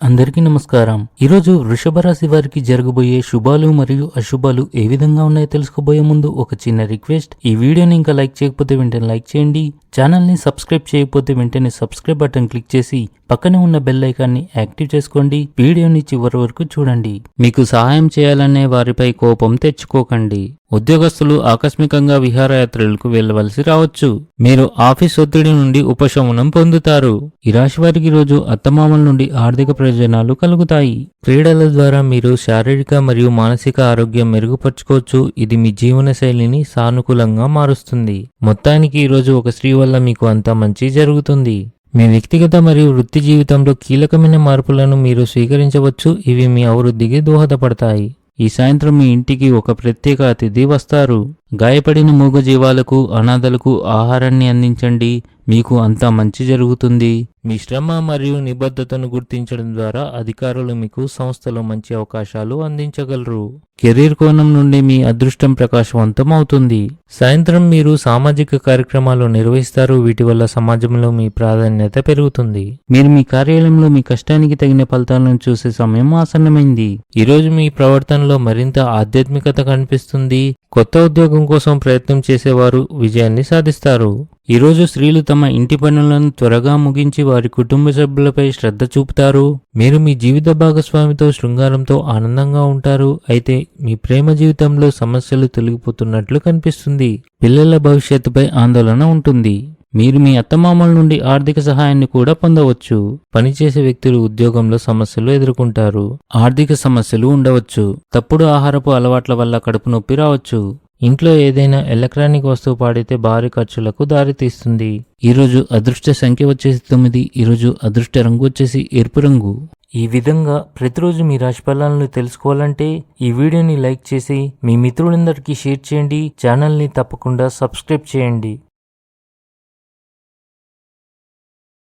అందరికీ నమస్కారం. ఈరోజు వృషభ రాశి వారికి జరగబోయే శుభాలు మరియు అశుభాలు ఏ విధంగా ఉన్నాయో తెలుసుకోబోయే ముందు ఒక చిన్న రిక్వెస్ట్. ఈ వీడియోని ఇంకా లైక్ చేయకపోతే వెంటనే లైక్ చేయండి. ఛానల్ని సబ్స్క్రైబ్ చేయకపోతే వెంటనే సబ్స్క్రైబ్ బటన్ క్లిక్ చేసి పక్కనే ఉన్న బెల్ ఐకాన్ని యాక్టివ్ చేసుకోండి. వీడియోని చివరి వరకు చూడండి. మీకు సహాయం చేయాలనే వారిపై కోపం తెచ్చుకోకండి. ఉద్యోగస్తులు ఆకస్మికంగా విహారయాత్రలకు వెళ్ళవలసి రావచ్చు. మీరు ఆఫీస్ ఒత్తిడి నుండి ఉపశమనం పొందుతారు. ఈ రాశి వారికి రోజు అత్తమామల నుండి ఆర్థిక ప్రయోజనాలు కలుగుతాయి. క్రీడల ద్వారా మీరు శారీరక మరియు మానసిక ఆరోగ్యం మెరుగుపరుచుకోవచ్చు. ఇది మీ జీవన శైలిని సానుకూలంగా మారుస్తుంది. మొత్తానికి ఈరోజు ఒక స్త్రీ వల్ల మీకు అంతా మంచి జరుగుతుంది. మీ వ్యక్తిగత మరియు వృత్తి జీవితంలో కీలకమైన మార్పులను మీరు స్వీకరించవచ్చు. ఇవి మీ అభివృద్ధికి దోహదపడతాయి. ఈ సాయంత్రం మీ ఇంటికి ఒక ప్రత్యేక అతిథి వస్తారు. గాయపడిన మూగజీవాలకు అనాథలకు ఆహారాన్ని అందించండి. మీకు అంతా మంచి జరుగుతుంది. మీ శ్రమ మరియు నిబద్ధతను గుర్తించడం ద్వారా అధికారులు మీకు సంస్థలో మంచి అవకాశాలు అందించగలరు. కెరీర్ కోణం నుండి మీ అదృష్టం ప్రకాశవంతం అవుతుంది సాయంత్రం మీరు సామాజిక కార్యక్రమాలు నిర్వహిస్తారు. వీటి వల్ల సమాజంలో మీ ప్రాధాన్యత పెరుగుతుంది. మీరు మీ కార్యాలయంలో మీ కష్టానికి తగిన ఫలితాలను చూసే సమయం ఆసన్నమైంది. ఈరోజు మీ ప్రవర్తనలో మరింత ఆధ్యాత్మికత కనిపిస్తుంది. కొత్త ఉద్యోగం కోసం ప్రయత్నం చేసేవారు విజయాన్ని సాధిస్తారు. ఈరోజు స్త్రీలు తమ ఇంటి పనులను త్వరగా ముగించి వారి కుటుంబ సభ్యులపై శ్రద్ధ చూపుతారు. మీరు మీ జీవిత భాగస్వామితో శృంగారంతో ఆనందంగా ఉంటారు. అయితే మీ ప్రేమ జీవితంలో సమస్యలు తొలగిపోతున్నట్లు కనిపిస్తుంది. పిల్లల భవిష్యత్తుపై ఆందోళన ఉంటుంది. మీరు మీ అత్తమామల నుండి ఆర్థిక సహాయాన్ని కూడా పొందవచ్చు. పనిచేసే వ్యక్తులు ఉద్యోగంలో సమస్యలు ఎదుర్కొంటారు. ఆర్థిక సమస్యలు ఉండవచ్చు. తప్పుడు ఆహారపు అలవాట్ల వల్ల కడుపు నొప్పి రావచ్చు. ఇంట్లో ఏదైనా ఎలక్ట్రానిక్ వస్తువు పాడితే భారీ ఖర్చులకు దారితీస్తుంది. ఈరోజు అదృష్ట సంఖ్య వచ్చేసి తొమ్మిది. ఈరోజు అదృష్ట రంగు వచ్చేసి ఎరుపు రంగు. ఈ విధంగా ప్రతిరోజు మీ రాశి ఫలాలను తెలుసుకోవాలంటే ఈ వీడియోని లైక్ చేసి మీ మిత్రులందరికీ షేర్ చేయండి. ఛానల్ని తప్పకుండా సబ్స్క్రైబ్ చేయండి.